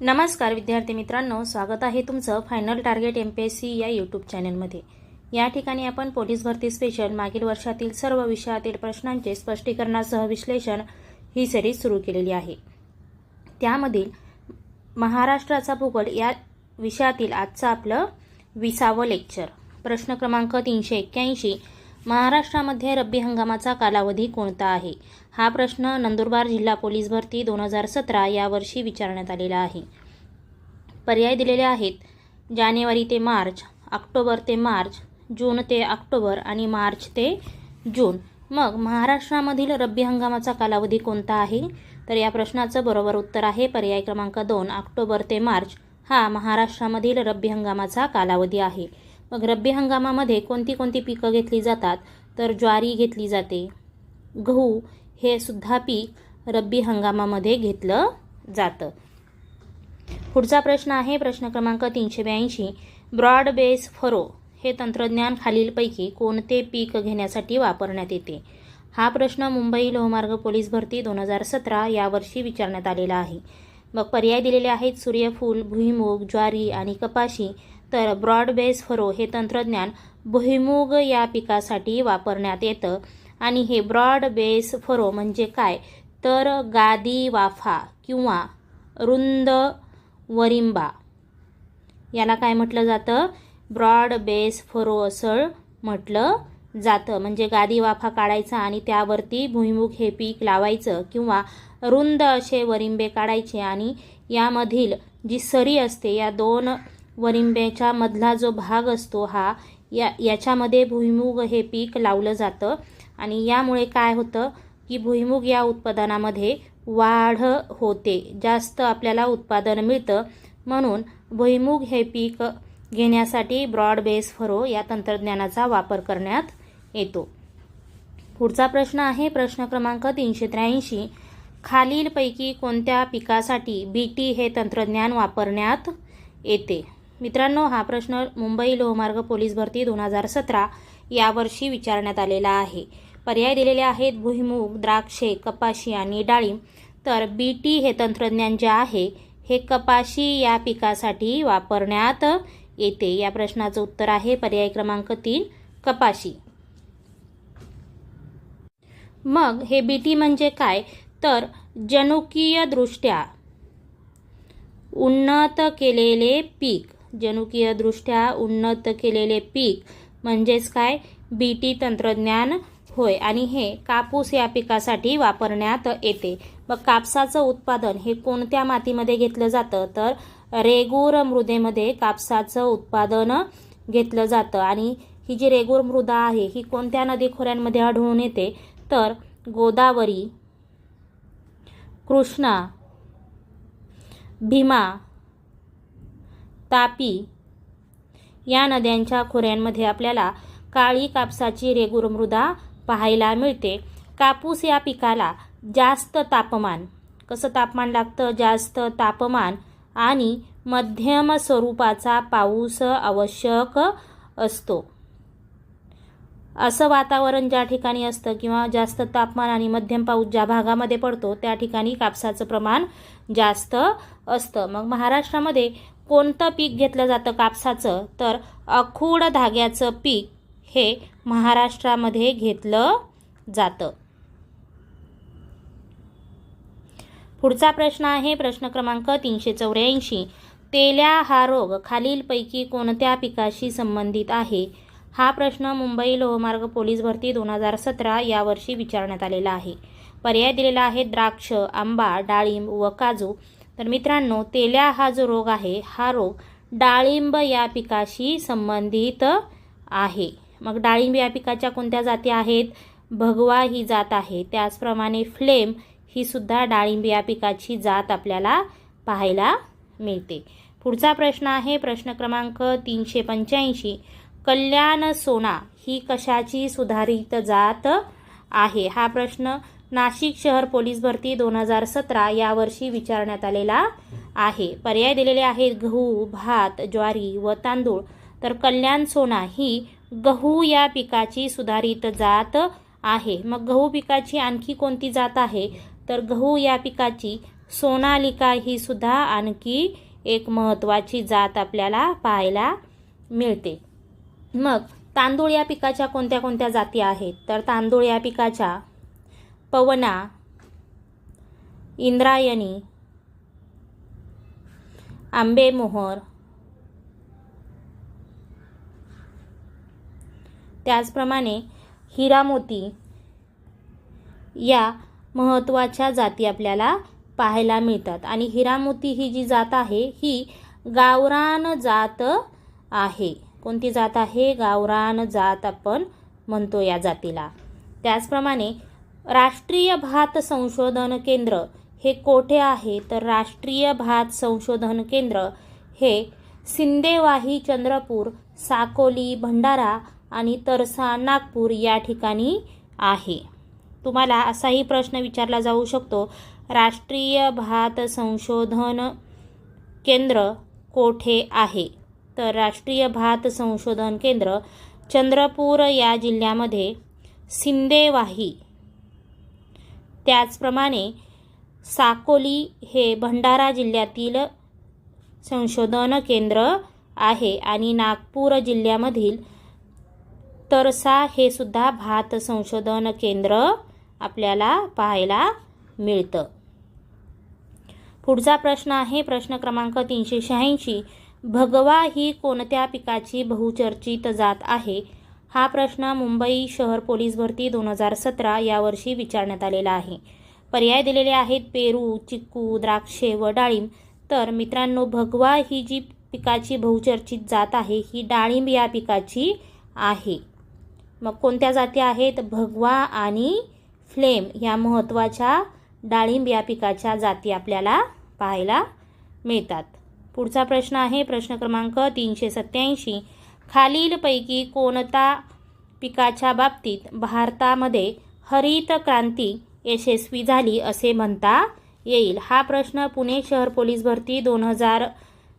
नमस्कार विद्यार्थी मित्रांनो स्वागत आहे तुमचं final target M P S C या यूट्यूब चॅनलमध्ये या ठिकाणी आपण पोलीस भरती स्पेशल मागील वर्षातील सर्व विषयातील प्रश्नांचे स्पष्टीकरणासह विश्लेषण ही सिरीज सुरू केलेली आहे. त्यामधील महाराष्ट्राचा भूगोल या विषयातील आजचं आपलं विसावं लेक्चर प्रश्न क्रमांक तीनशे एक्क्याऐंशी महाराष्ट्रामध्ये रब्बी हंगामाचा कालावधी कोणता आहे? हा प्रश्न नंदुरबार जिल्हा पोलीस भरती दोन हजार सतरा यावर्षी विचारण्यात आलेला आहे. पर्याय दिलेले आहेत. जानेवारी ते मार्च ऑक्टोबर ते मार्च जून ते ऑक्टोबर आणि मार्च ते जून. मग महाराष्ट्रामधील रब्बी हंगामाचा कालावधी कोणता आहे? तर या प्रश्नाचं बरोबर उत्तर आहे पर्याय क्रमांक दोन ऑक्टोबर ते मार्च. हा महाराष्ट्रामधील रब्बी हंगामाचा कालावधी आहे. मग रब्बी हंगामामध्ये कोणती कोणती पिकं घेतली जातात? तर ज्वारी घेतली जाते. गहू हे सुद्धा पीक रब्बी हंगामामध्ये घेतलं जातं. पुढचा प्रश्न आहे प्रश्न क्रमांक तीनशे ब्याऐंशी. ब्रॉड बेस फरो हे तंत्रज्ञान खालीलपैकी कोणते पीक घेण्यासाठी वापरण्यात येते? हा प्रश्न मुंबई लोहमार्ग पोलीस भरती दोन हजार सतरा यावर्षी विचारण्यात आलेला आहे. मग पर्याय दिलेले आहेत सूर्यफूल भुईमूग ज्वारी आणि कपाशी. तर ब्रॉड बेस फरो हे तंत्रज्ञान भुईमूग या पिकासाठी वापरण्यात येतं. आणि हे ब्रॉड बेस फरो म्हणजे काय? तर गादी वाफा किंवा रुंद वरिंबा. याला काय म्हटलं जातं? ब्रॉड बेस फरो असं म्हटलं जातं. म्हणजे गादी वाफा काढायचा आणि त्यावरती भुईमुग हे पीक लावायचं किंवा रुंद असे वरिंबे काढायचे आणि यामधील जी सरी असते या दोन वरिंब्याच्या मधला जो भाग असतो हा या याच्यामध्ये भुईमुग हे पीक लावलं जातं. आणि यामुळे काय होतं की भुईमुग या उत्पादनामध्ये वाढ होते. जास्त आपल्याला उत्पादन मिळतं. म्हणून भुईमुग हे पीक घेण्यासाठी ब्रॉड बेस फरो या तंत्रज्ञानाचा वापर करण्यात येतो. पुढचा प्रश्न आहे प्रश्न क्रमांक तीनशे त्र्याऐंशी. खालीलपैकी कोणत्या पिकासाठी बी टी हे तंत्रज्ञान वापरण्यात येते? मित्रांनो हा प्रश्न मुंबई लोहमार्ग पोलीस भरती दोन हजार सतरा यावर्षी विचारण्यात आलेला आहे. पर्याय दिलेले आहेत भुईमूग द्राक्षे कपाशी आणि डाळिंब. तर बी टी हे तंत्रज्ञान जे आहे हे कपाशी या पिकासाठी वापरण्यात येते. या प्रश्नाचं उत्तर आहे पर्याय क्रमांक तीन कपाशी. मग हे बी टी म्हणजे काय? तर जनुकीयदृष्ट्या उन्नत केलेले पीक. जनुकीयदृष्ट्या उन्नत केलेले पीक म्हणजेच काय? बी टी तंत्रज्ञान होय. आणि हे कापूस या पिकासाठी वापरण्यात येते. मग कापसाचं उत्पादन हे कोणत्या मातीमध्ये घेतलं जातं? तर रेगूर मृदेमध्ये कापसाचं उत्पादन घेतलं जातं. आणि ही जी रेगूर मृदा आहे ही कोणत्या नदी खोऱ्यांमध्ये आढळून येते? तर गोदावरी कृष्णा भीमा तापी. या नद्यांच्या खोऱ्यांमध्ये आपल्याला काळी कापसाची रेगूर मृदा पाहायला मिळते. कापूस या पिकाला जास्त तापमान कसं तापमान लागतं? जास्त तापमान आणि मध्यम स्वरूपाचा पाऊस आवश्यक असतो. असं वातावरण ज्या ठिकाणी असतं किंवा जास्त तापमान आणि मध्यम पाऊस ज्या भागामध्ये पडतो त्या ठिकाणी कापसाचं प्रमाण जास्त असतं. मग महाराष्ट्रामध्ये कोणतं पीक घेतलं जातं कापसाचं? तर अखूड धाग्याचं पीक हे महाराष्ट्रामध्ये घेतलं जातं. पुढचा प्रश्न आहे प्रश्न क्रमांक तीनशे चौऱ्याऐंशी. तेल्या हा रोग खालीलपैकी कोणत्या पिकाशी संबंधित आहे? हा प्रश्न मुंबई लोहमार्ग पोलीस भरती दोन हजार सतरा यावर्षी विचारण्यात आलेला आहे. पर्याय दिलेला आहे द्राक्ष आंबा डाळिंब व काजू. तर मित्रांनो तेल्या हा जो रोग आहे हा रोग डाळिंब या पिकाशी संबंधित आहे. मग डाळिंब या पिकाच्या कोणत्या जाती आहेत? भगवा ही जात आहे. त्याचप्रमाणे फ्लेम ही सुद्धा डाळिंब या पिकाची जात आपल्याला पाहायला मिळते. पुढचा प्रश्न आहे प्रश्न क्रमांक तीनशे पंच्याऐंशी. कल्याण सोना ही कशाची सुधारित जात आहे? हा प्रश्न नाशिक शहर पोलीस भरती दोन हजार सतरा यावर्षी विचारण्यात आलेला आहे. पर्याय दिलेले आहेत गहू भात ज्वारी व तांदूळ. तर कल्याण सोना ही गहू या पिकाची सुधारित जात आहे. मग गहू पिकाची आणखी कोणती जात आहे? तर गहू या पिकाची सोनालिका ही सुद्धा आणखी एक महत्त्वाची जात आपल्याला पाहायला मिळते. मग तांदूळ या पिकाच्या कोणत्या कोणत्या जाती आहेत? तर तांदूळ या पिकाच्या पवना इंद्रायणी आंबेमोहर त्याचप्रमाणे हिरामोती या महत्त्वाच्या जाती आपल्याला पाहायला मिळतात. आणि हिरामोती ही जी जात आहे ही गावरान जात आहे. कोणती जात आहे? गावरान जात आपण म्हणतो या जातीला. त्याचप्रमाणे राष्ट्रीय भात संशोधन केंद्र हे कोठे आहे? तर राष्ट्रीय भात संशोधन केंद्र हे सिंदेवाही चंद्रपूर साकोली भंडारा आणि तरसा नागपूर या ठिकाणी आहे. तुम्हाला असाही प्रश्न विचारला जाऊ शकतो. राष्ट्रीय भात संशोधन केंद्र कोठे आहे? तर राष्ट्रीय भात संशोधन केंद्र चंद्रपूर या जिल्ह्यामध्ये सिंदेवाही त्याचप्रमाणे साकोली हे भंडारा जिल्ह्यातील संशोधन केंद्र आहे आणि नागपूर जिल्ह्यामधील तरसा हे सुद्धा भात संशोधन केंद्र आपल्याला पाहायला मिळतं. पुढचा प्रश्न आहे प्रश्न क्रमांक तीनशे शहाऐंशी. भगवा ही कोणत्या पिकाची बहुचर्चित जात आहे? हा प्रश्न मुंबई शहर पोलीस भरती दोन हजार सतरा यावर्षी विचारण्यात आलेला आहे. पर्याय दिलेले आहेत पेरू चिक्कू द्राक्षे व डाळिंब. तर मित्रांनो भगवा ही जी पिकाची बहुचर्चित जात आहे ही डाळिंब या पिकाची आहे. मग कोणत्या जाती आहेत? भगवा आणि फ्लेम या महत्त्वाच्या डाळिंब या पिकाच्या जाती आपल्याला पाहायला मिळतात. पुढचा प्रश्न आहे. प्रश्न क्रमांक तीनशे सत्याऐंशी खालीलपैकी कोणता पिकाच्या बाबतीत भारतामध्ये हरित क्रांती यशस्वी झाली असे म्हणता येईल? हा प्रश्न पुणे शहर पोलीस भरती दोन हजार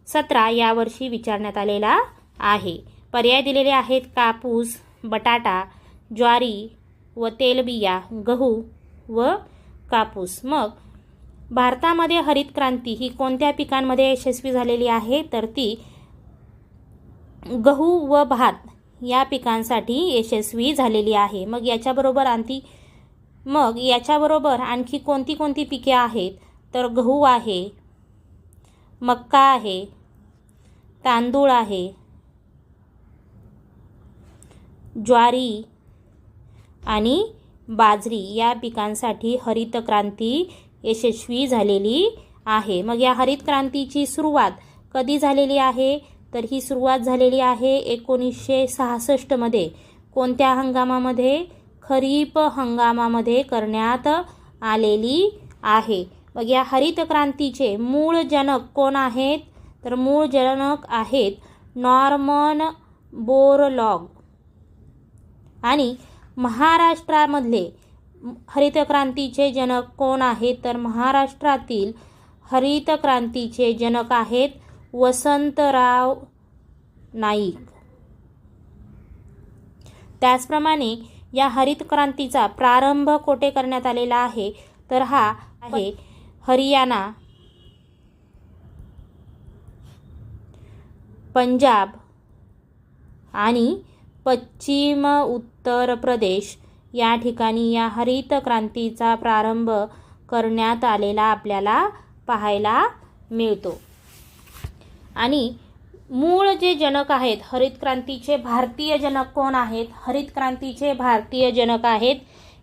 सतरा यावर्षी विचारण्यात आलेला आहे. पर्याय दिलेले आहेत कापूस बटाटा ज्वारी व तेलबिया गहू व कापूस. मग भारतामध्ये हरित क्रांती ही कोणत्या पिकांमध्ये यशस्वी झालेली आहे? तर ती गहू व भात या पिकांसाठी यशस्वी झालेली आहे. मग याच्याबरोबर आणखी मग याच्याबरोबर आणखी कोणती कोणती पिके आहेत? तर गहू आहे मक्का आहे तांदूळ आहे ज्वारी आणि बाजरी या पिकांसाठी हरित क्रांती यशस्वी झालेली आहे. मग या हरित क्रांतीची सुरुवात कधी झालेली आहे? तर ही सुरुवात झालेली आहे एकोणीसशे सहासष्टमध्ये कोणत्या हंगामामध्ये? खरीप हंगामामध्ये करण्यात आलेली आहे. मग या हरित क्रांतीचे मूळ जनक कोण आहेत? तर मूळ जनक आहेत नॉर्मन बोरलॉग. आणि महाराष्ट्रामधले हरित क्रांतीचे जनक कोण आहेत? तर महाराष्ट्रातील हरित क्रांतीचे जनक आहेत वसंतराव नाईक. त्याचप्रमाणे या हरित क्रांतीचा प्रारंभ कोठे करण्यात आलेला आहे? तर हा आहे हरियाणा पंजाब आणि पश्चिम उत्तर प्रदेश. या ठिकाणी या हरित क्रांतीचा प्रारंभ करण्यात आलेला आपल्याला पाहायला मिळतो. आणि मूळ जे जनक आहेत हरित क्रांतीचे भारतीय जनक कोण आहेत? हरित क्रांतीचे भारतीय जनक आहेत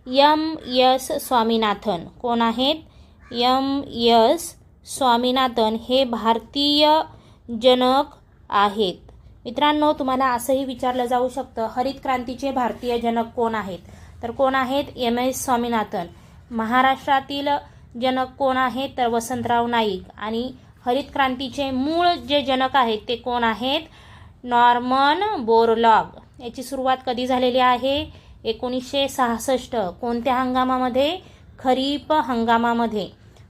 यम यस स्वामीनाथन. कोण आहेत? यम यस स्वामीनाथन हे भारतीय जनक आहेत. मित्रांनो तुम्हाला असंही विचारलं जाऊ शकतं हरित क्रांतीचे भारतीय जनक कोण आहेत? तर कोण आहेत? एम. एस. स्वामीनाथन. महाराष्ट्रातील जनक कोण आहेत? तर वसंतराव नाईक. आणि हरित क्रांतीचे मूळ जे जनक आहेत ते कोण आहेत? Norman Borlaug. याची सुरुवात कधी झालेली आहे? एकोणीसशे सहासष्ट. कोणत्या हंगामामध्ये? खरीप हंगामामध्ये.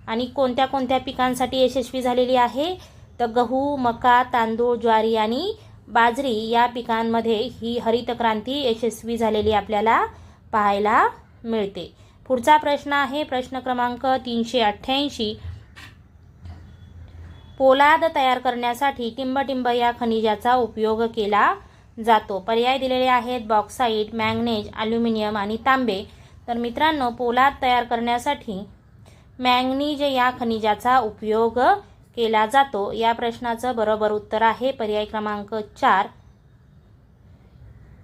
आणि कोणत्या कोणत्या पिकांसाठी यशस्वी झालेली आहे? तर गहू मका तांदूळ ज्वारी आणि बाजरी या पिकांमध्ये ही हरित क्रांती यशस्वी झालेली आपल्याला पाहायला मिळते. पुढचा प्रश्न आहे प्रश्न क्रमांक तीनशे अठ्ठ्याऐंशी. पोलाद तयार करण्यासाठी टिंबटिंब या खनिजाचा उपयोग केला जातो. पर्याय दिलेले आहेत बॉक्साईट मॅग्नेज ॲल्युमिनियम आणि तांबे. तर मित्रांनो पोलाद तयार करण्यासाठी मॅंगनीज या खनिजाचा उपयोग केला जातो. या प्रश्नाचं बरोबर उत्तर आहे. पर्याय क्रमांक चार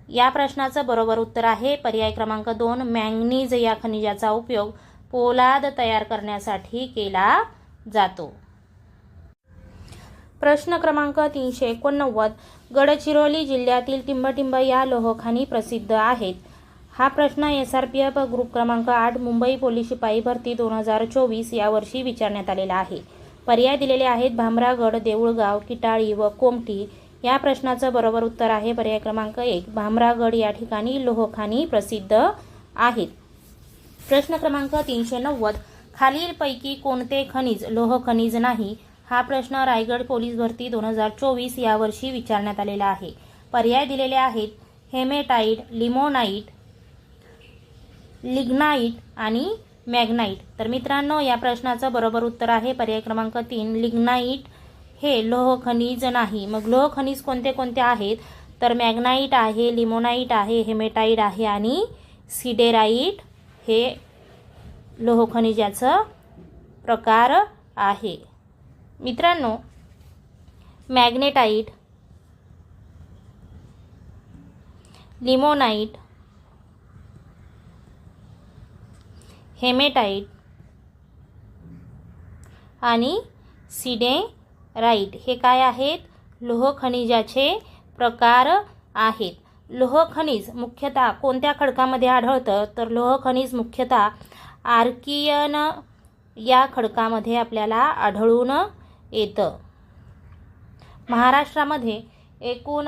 या प्रश्नाचं बरोबर उत्तर आहे. पर्याय क्रमांक दोन मॅंगनीज या खनिजाचा उपयोग पोलाद तयार करण्यासाठी केला जातो. प्रश्न क्रमांक तीनशे एकोणनव्वद गडचिरोली जिल्ह्यातील टिंबटिंब या लोहखानी प्रसिद्ध आहेत. हा प्रश्न S R P F group क्रमांक आठ मुंबई पोलीस शिपाई भरती दोन हजार चोवीस यावर्षी विचारण्यात आलेला आहे. पर्याय दिलेले आहेत भामरागड देऊळगाव किटाळी व कोमटी या प्रश्नाचं बरोबर उत्तर आहे पर्याय क्रमांक एक. भामरागड या ठिकाणी लोहखानी प्रसिद्ध आहेत. प्रश्न क्रमांक तीनशे नव्वद. खालीलपैकी कोणते खनिज लोह खनिज नाही? हा प्रश्न रायगड पोलीस भरती दोन हजार चोवीस यावर्षी विचारण्यात आलेला आहे. पर्याय दिलेले आहेत हेमेटाईट लिमोनाईट लिग्नाईट आणि मॅग्नाईट तर मित्रांनो या प्रश्नाचं बरोबर उत्तर आहे पर्याय क्रमांक तीन लिग्नाईट हे लोह खनिज नाही. मग लोह खनिज कोणते कोणते आहेत? तर मॅग्नाईट आहे लिमोनाईट आहे हेमेटाईट आहे आणि सिडेराईट हे लोह खनिजाचं प्रकार आहे. मित्रांनो मॅग्नेटाईट लिमोनाईट हेमेटाईट आणि राईट. हे काय आहेत? लोह खनिजाचे प्रकार आहेत. लोह खनिज मुख्यतः कोणत्या खडकामध्ये आढळतं? तर लोह खनिज मुख्यतः आर्कियन या खडकामध्ये आपल्याला आढळून येतं. महाराष्ट्रामध्ये एकूण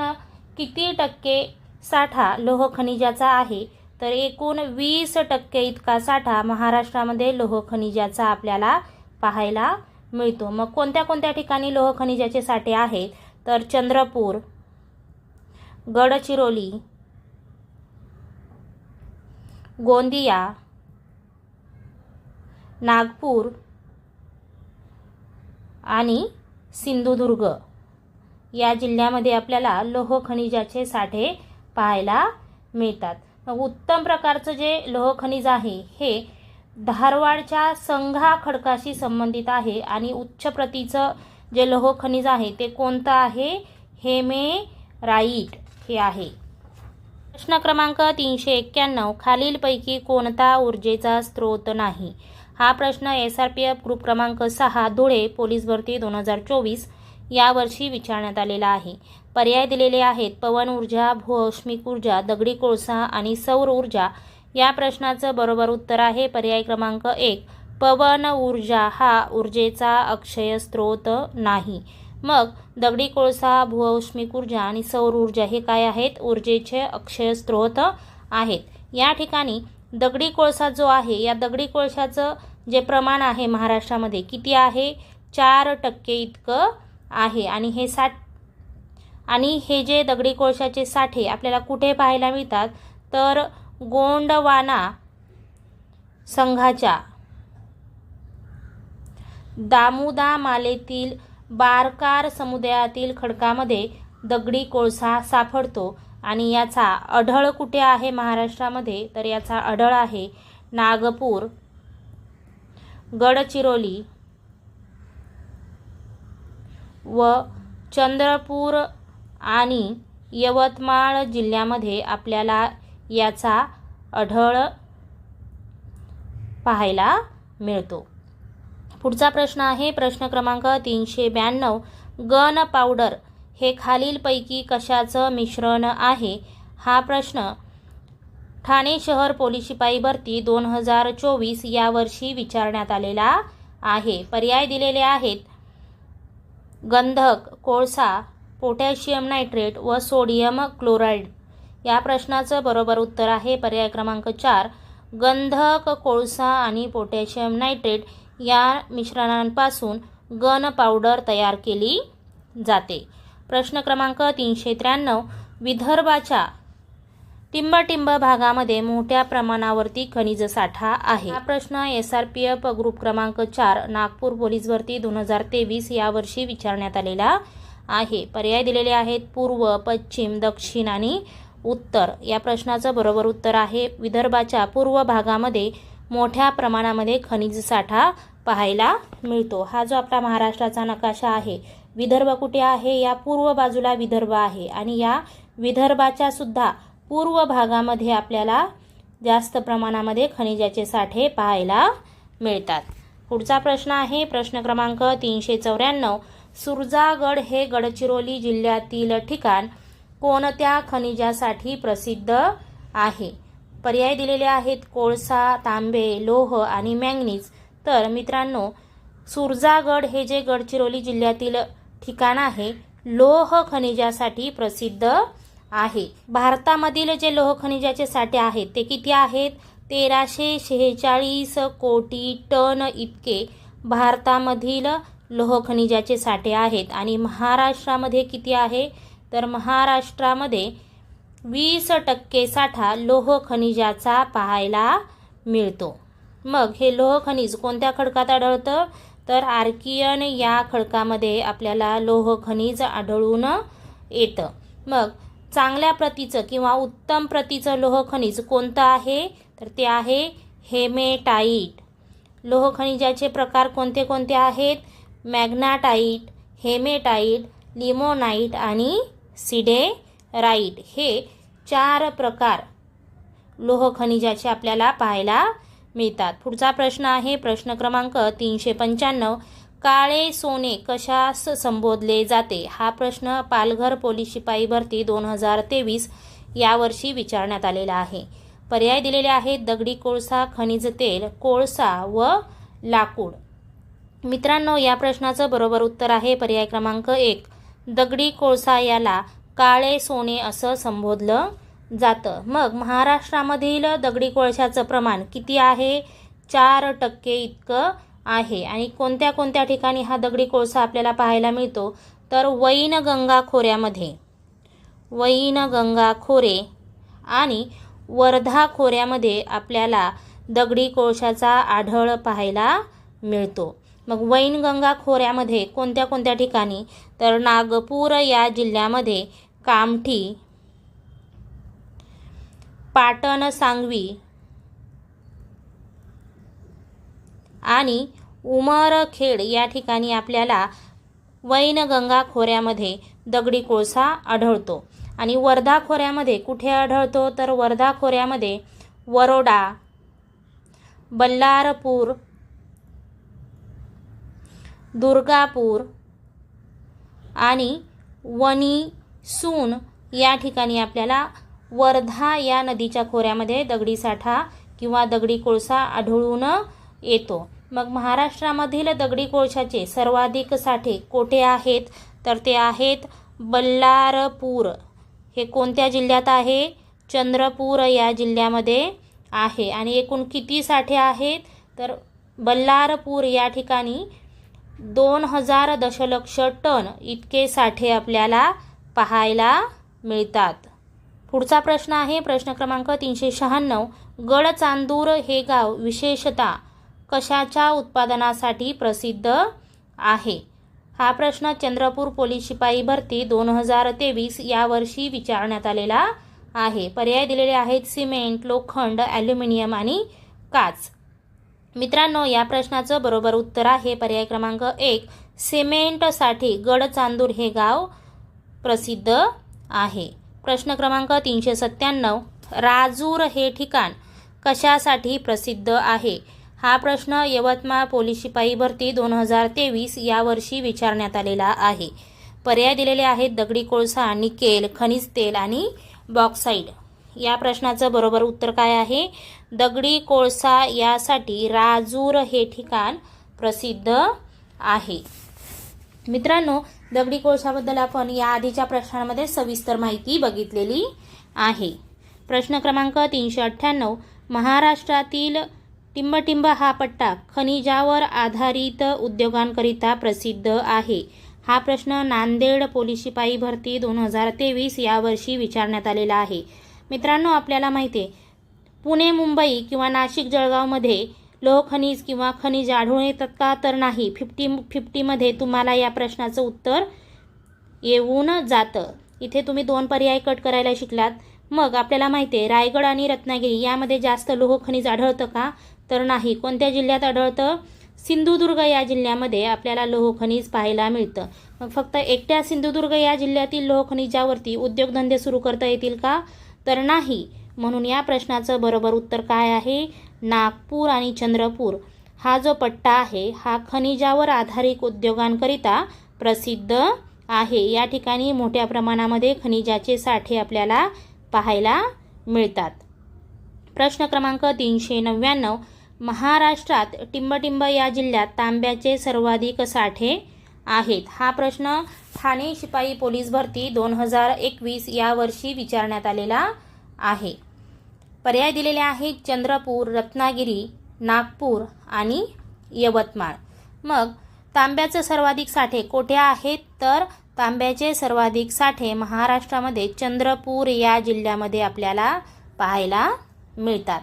किती टक्के साठा लोह खनिजाचा आहे? तर एकूण वीस टक्के इतका साठा महाराष्ट्रामध्ये लोह खनिजाचा आपल्याला पाहायला मिळतो. मग कोणत्या कोणत्या ठिकाणी लोह खनिजाचे साठे आहेत? तर चंद्रपूर गडचिरोली गोंदिया नागपूर आणि सिंधुदुर्ग. या जिल्ह्यामध्ये आपल्याला लोह खनिजाचे साठे पाहायला मिळतात. मग उत्तम प्रकारचं जे लोहखनिज आहे हे धारवाडच्या संघा खडकाशी संबंधित आहे आणि उच्च प्रतीचं जे लोह खनिज आहे ते कोणतं आहे? हेमेराईट हे आहे. प्रश्न क्रमांक तीनशे एक्क्याण्णव. खालीलपैकी कोणता ऊर्जेचा स्रोत नाही? हा प्रश्न S R P F group क्रमांक सहा धुळे पोलीस भरती दोन हजार चोवीस यावर्षी विचारण्यात आलेला आहे. पर्याय दिलेले आहेत. पवन ऊर्जा भूऔष्मिक ऊर्जा दगडी कोळसा आणि सौर ऊर्जा या प्रश्नाचं बरोबर उत्तर आहे पर्याय क्रमांक एक. पवन ऊर्जा हा ऊर्जेचा अक्षय स्रोत नाही. मग दगडी कोळसा भूऔष्मिक ऊर्जा आणि सौर ऊर्जा हे काय आहेत? ऊर्जेचे अक्षय स्रोत आहेत. या ठिकाणी दगडी कोळसा जो आहे या दगडी कोळशाचं जे प्रमाण आहे महाराष्ट्रामध्ये किती आहे? चार टक्के इतकं आहे. आणि हे साठ आणि हे जे दगडी कोळशाचे साठे आपल्याला कुठे पाहायला मिळतात? तर गोंडवाना संघाच्या दामुदा मालेतील बारकार समुदायातील खडकामध्ये दगडी कोळसा सापडतो आणि याचा अढळ कुठे आहे महाराष्ट्रामध्ये? तर याचा अढळ आहे नागपूर गडचिरोली व चंद्रपूर आणि यवतमाळ जिल्ह्यामध्ये आपल्याला याचा अढळ पाहायला मिळतो. पुढचा प्रश्न आहे प्रश्न क्रमांक तीनशे ब्याण्णव. गन पावडर हे खालीलपैकी कशाचं मिश्रण आहे? हा प्रश्न ठाणे शहर पोलीस शिपाई भरती दोन हजार चोवीस यावर्षी विचारण्यात आलेला आहे. पर्याय दिलेले आहेत. गंधक कोळसा पोटॅशियम नायट्रेट व सोडियम क्लोराईड. या प्रश्नाचं बरोबर उत्तर आहे. पर्याय क्रमांक चार गंधक कोळसा आणि पोटॅशियम नायट्रेट या मिश्रणांपासून गन पावडर तयार केली जाते. प्रश्न क्रमांक तीनशे त्र्याण्णव विदर्भाच्या टिंबटिंब भागामध्ये मोठ्या प्रमाणावरती खनिज साठा आहे. हा प्रश्न S R P F group क्रमांक चार नागपूर पोलीस भरती दोन हजार तेवीस यावर्षी विचारण्यात आलेला आहे. पर्याय दिलेले आहेत पूर्व पश्चिम दक्षिण आणि उत्तर. या प्रश्नाचं बरोबर उत्तर आहे विदर्भाच्या पूर्व भागामध्ये मोठ्या प्रमाणामध्ये खनिज साठा पाहायला मिळतो. हा जो आपला महाराष्ट्राचा नकाशा आहे विदर्भ कुठे आहे? या पूर्व बाजूला विदर्भ आहे आणि या विदर्भाच्या सुद्धा पूर्व भागामध्ये आपल्याला जास्त प्रमाणामध्ये खनिजाचे साठे पाहायला मिळतात. पुढचा प्रश्न आहे प्रश्न क्रमांक तीनशे चौऱ्याण्णव. सुरजागड हे गडचिरोली जिल्ह्यातील ठिकाण कोणत्या खनिजासाठी प्रसिद्ध आहे? पर्याय दिलेले आहेत कोळसा तांबे लोह आणि मॅंगनीज. तर मित्रांनो सुरजागड हे जे गडचिरोली जिल्ह्यातील ठिकाण आहे लोह खनिजासाठी प्रसिद्ध आहे. भारतामधील जे लोह खनिजाचे साठे आहेत ते किती आहेत? तेराशे शेहेचाळीस कोटी टन इतके भारतामधील लोह खनिजाचे साठे आहेत. आणि महाराष्ट्रामध्ये किती आहे? तर महाराष्ट्रामध्ये वीस टक्के साठा लोह खनिजाचा पाहायला मिळतो. मग हे लोह खनिज कोणत्या खडकात आढळतं? तर आर्कियन या खडकामध्ये आपल्याला लोह खनिज आढळून येतं. मग चांगल्या प्रतीचं किंवा उत्तम प्रतीचं लोह खनिज कोणतं आहे? तर ते आहे हेमेटाईट लोह खनिजाचे प्रकार कोणते कोणते आहेत? मॅग्नाटाईट हेमेटाईट लिमोनाईट आणि सिडे राईट हे चार प्रकार लोह खनिजाचे आपल्याला पाहायला मिळतात. पुढचा प्रश्न आहे प्रश्न क्रमांक तीनशे पंच्याण्णव. काळे सोने कशास संबोधले जाते? हा प्रश्न पालघर पोलीस शिपाई भरती दोन हजार तेवीस यावर्षी विचारण्यात आलेला आहे. पर्याय दिलेले आहेत दगडी कोळसा खनिज तेल कोळसा व लाकूड. मित्रांनो या प्रश्नाचं बरोबर उत्तर आहे पर्याय क्रमांक एक. दगडी कोळसा याला काळे सोने असं संबोधलं जातं. मग महाराष्ट्रामधील दगडी कोळशाचं प्रमाण किती आहे? चार टक्के इतकं आहे. आणि कोणत्या कोणत्या ठिकाणी हा दगडी कोळसा आपल्याला पाहायला मिळतो? तर वैनगंगा खोऱ्यामध्ये वैनगंगा खोरे आणि वर्धा खोऱ्यामध्ये आपल्याला दगडी कोळशाचा आढळ पाहायला मिळतो. मग वैनगंगा खोऱ्यामध्ये कोणत्या कोणत्या ठिकाणी तर नागपूर या जिल्ह्यामध्ये कामठी पाटण सांगवी आणि उमरखेड या ठिकाणी आपल्याला वैनगंगा खोऱ्यामध्ये दगडी कोळसा आढळतो. आणि वर्धा खोऱ्यामध्ये कुठे आढळतो? तर वर्धा खोऱ्यामध्ये वरोडा बल्लारपूर दुर्गापूर आणि वणी सून या ठिकाणी आपल्याला वर्धा या नदीच्या खोऱ्यामध्ये दगडी साठा किंवा दगडी कोळसा आढळून येतो. मग महाराष्ट्रामधील दगडी कोळशाचे सर्वाधिक साठे कोठे आहेत? तर ते आहेत बल्लारपूर. हे कोणत्या जिल्ह्यात आहे? चंद्रपूर या जिल्ह्यामध्ये आहे. आणि एकूण किती साठे आहेत? तर बल्लारपूर या ठिकाणी दोन हजार दशलक्ष टन इतके साठे आपल्याला पाहायला मिळतात. पुढचा प्रश्न आहे प्रश्न क्रमांक तीनशे शहाण्णव. गडचांदूर हे गाव विशेषतः कशाच्या उत्पादनासाठी प्रसिद्ध आहे? हा प्रश्न चंद्रपूर पोलीस शिपाई भरती दोन हजार तेवीस यावर्षी विचारण्यात आलेला आहे. पर्याय दिलेले आहेत सिमेंट लोखंड ॲल्युमिनियम आणि काच. मित्रांनो या प्रश्नाचं बरोबर उत्तर आहे पर्याय क्रमांक एक. सिमेंटसाठी गडचांदूर हे गाव प्रसिद्ध आहे. प्रश्न क्रमांक तीनशे सत्त्याण्णव. राजूर हे ठिकाण कशासाठी प्रसिद्ध आहे? हा प्रश्न यवतमाळ पोलीस शिपाई भरती दोन हजार तेवीस यावर्षी विचारण्यात आलेला आहे. पर्याय दिलेले आहेत दगडी कोळसा निकेल खनिज तेल आणि बॉक्साईड. या प्रश्नाचं बरोबर उत्तर काय आहे? दगडी कोळसा यासाठी राजूर हे ठिकाण प्रसिद्ध आहे. मित्रांनो दगडी कोळशाबद्दल आपण या आधीच्या प्रश्नांमध्ये सविस्तर माहिती बघितलेली आहे. प्रश्न क्रमांक तीनशे अठ्ठ्याण्णव महाराष्ट्रातील टिंबटिंब हा पट्टा खनिजावर आधारित उद्योगांकरिता प्रसिद्ध आहे. हा प्रश्न नांदेड पोलीस शिपाई भरती दोन हजार तेवीस यावर्षी विचारण्यात आलेला आहे. मित्रांनो आपल्याला माहिती आहे पुणे मुंबई किंवा नाशिक जळगावमध्ये लोह खनिज किंवा खनिज आढळून येतात का? तर नाही. फिफ्टी फिफ्टीमध्ये तुम्हाला या प्रश्नाचं उत्तर येऊन जातं. इथे तुम्ही दोन पर्याय कट करायला शिकलात. मग आपल्याला माहिती आहे रायगड आणि रत्नागिरी यामध्ये जास्त लोह खनिज आढळतं का? तर नाही. कोणत्या जिल्ह्यात आढळतं? सिंधुदुर्ग या जिल्ह्यामध्ये आपल्याला लोह खनिज पाहायला मिळतं. मग फक्त एकट्या सिंधुदुर्ग या जिल्ह्यातील लोह खनिजावरती उद्योगधंदे सुरू करता येतील का? तर नाही. म्हणून या प्रश्नाचं बरोबर उत्तर काय आहे? नागपूर आणि चंद्रपूर. हा जो पट्टा आहे हा खनिजावर आधारित उद्योगांकरिता प्रसिद्ध आहे. या ठिकाणी मोठ्या प्रमाणामध्ये खनिजाचे साठे आपल्याला पाहायला मिळतात. प्रश्न क्रमांक तीनशे नव्याण्णव. महाराष्ट्रात टिंबटिंब या जिल्ह्यात तांब्याचे सर्वाधिक साठे आहेत. हा प्रश्न ठाणे शिपाई पोलीस भरती दोन हजार एकवीस या वर्षी विचारण्यात आलेला आहे. पर्याय दिलेले आहेत चंद्रपूर रत्नागिरी नागपूर आणि यवतमाळ. मग तांब्याचं सर्वाधिक साठे कोठे आहेत? तर तांब्याचे सर्वाधिक साठे महाराष्ट्रामध्ये चंद्रपूर या जिल्ह्यामध्ये आपल्याला पाहायला मिळतात.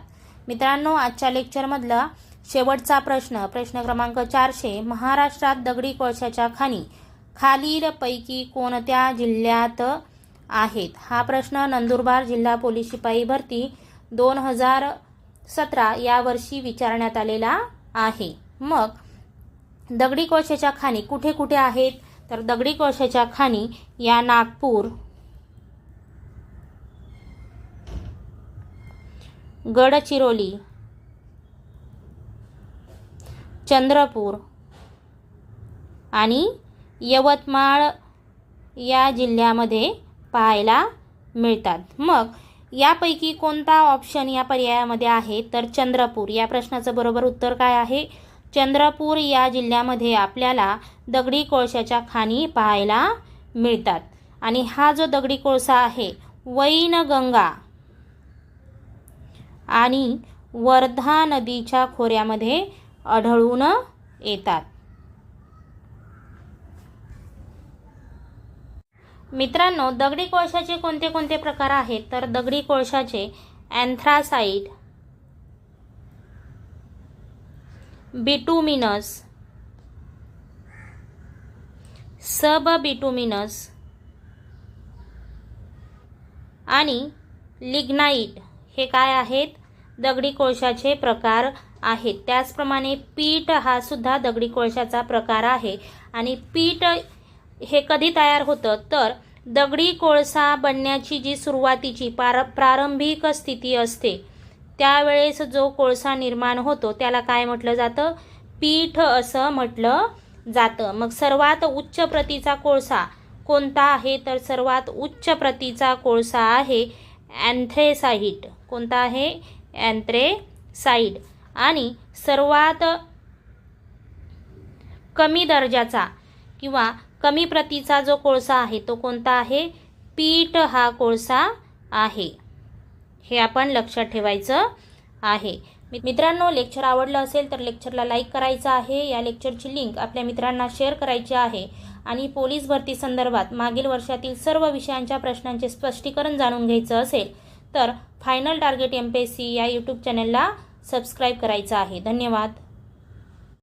मित्रांनो आजच्या लेक्चरमधला शेवटचा प्रश्न प्रश्न क्रमांक चारशे महाराष्ट्रात दगडी कोळशाच्या खाणी खालीलपैकी कोणत्या जिल्ह्यात आहेत? हा प्रश्न नंदुरबार जिल्हा पोलीस शिपाई भरती दोन हजार सतरा या वर्षी विचारण्यात आलेला आहे. मग दगडी कोळशाच्या खाणी कुठे कुठे आहेत? तर दगडी कोळशाच्या खाणी या नागपूर गडचिरोली चंद्रपूर आणि यवतमाळ या जिल्ह्यामध्ये पाहायला मिळतात. मग यापैकी कोणता ऑप्शन या पर्यायामध्ये आहे? तर चंद्रपूर. या प्रश्नाचं बरोबर उत्तर काय आहे? चंद्रपूर या जिल्ह्यामध्ये आपल्याला दगडी कोळशाच्या खाणी पाहायला मिळतात. आणि हा जो दगडी कोळसा आहे वैनगंगा आणि वर्धा नदीच्या खोऱ्यामध्ये आढळून येतात. मित्रांनो दगडी कोळशाचे कोणते कोणते प्रकार आहेत? तर दगडी कोळशाचे अँथ्रासाईट बिटुमिनस सब बिटुमिनस आणि लिग्नाईट हे काय आहेत? दगडी कोळशाचे प्रकार आहेत. त्याचप्रमाणे पीठ हा सुद्धा दगडी कोळशाचा प्रकार आहे. आणि पीठ हे कधी तयार होतं? तर दगडी कोळसा बनण्याची जी सुरुवातीची पार प्रारंभिक स्थिती असते त्यावेळेस जो कोळसा निर्माण होतो त्याला काय म्हटलं जातं? पीठ असं म्हटलं जातं. मग सर्वात उच्च प्रतीचा कोळसा कोणता आहे? तर सर्वात उच्च प्रतीचा कोळसा आहे अँथ्रेसाईट कोणता आहे? अँथ्रेसाईड आणि सर्वात कमी दर्जाचा किंवा कमी प्रतीचा जो कोळसा आहे तो कोणता आहे? पीठ हा कोळसा आहे. हे आपण लक्षात ठेवायचं आहे. मित्रांनो लेक्चर आवडलं असेल तर लेक्चरला लाईक करायचं आहे. या लेक्चरची लिंक आपल्या मित्रांना शेअर करायची आहे. आणि पोलीस भरती संदर्भात मागील वर्षातील सर्व विषयांच्या प्रश्नांचे स्पष्टीकरण जाणून घ्यायचं असेल तर final target M P S C या यूट्यूब चॅनलला सबस्क्राईब करायचं आहे. धन्यवाद.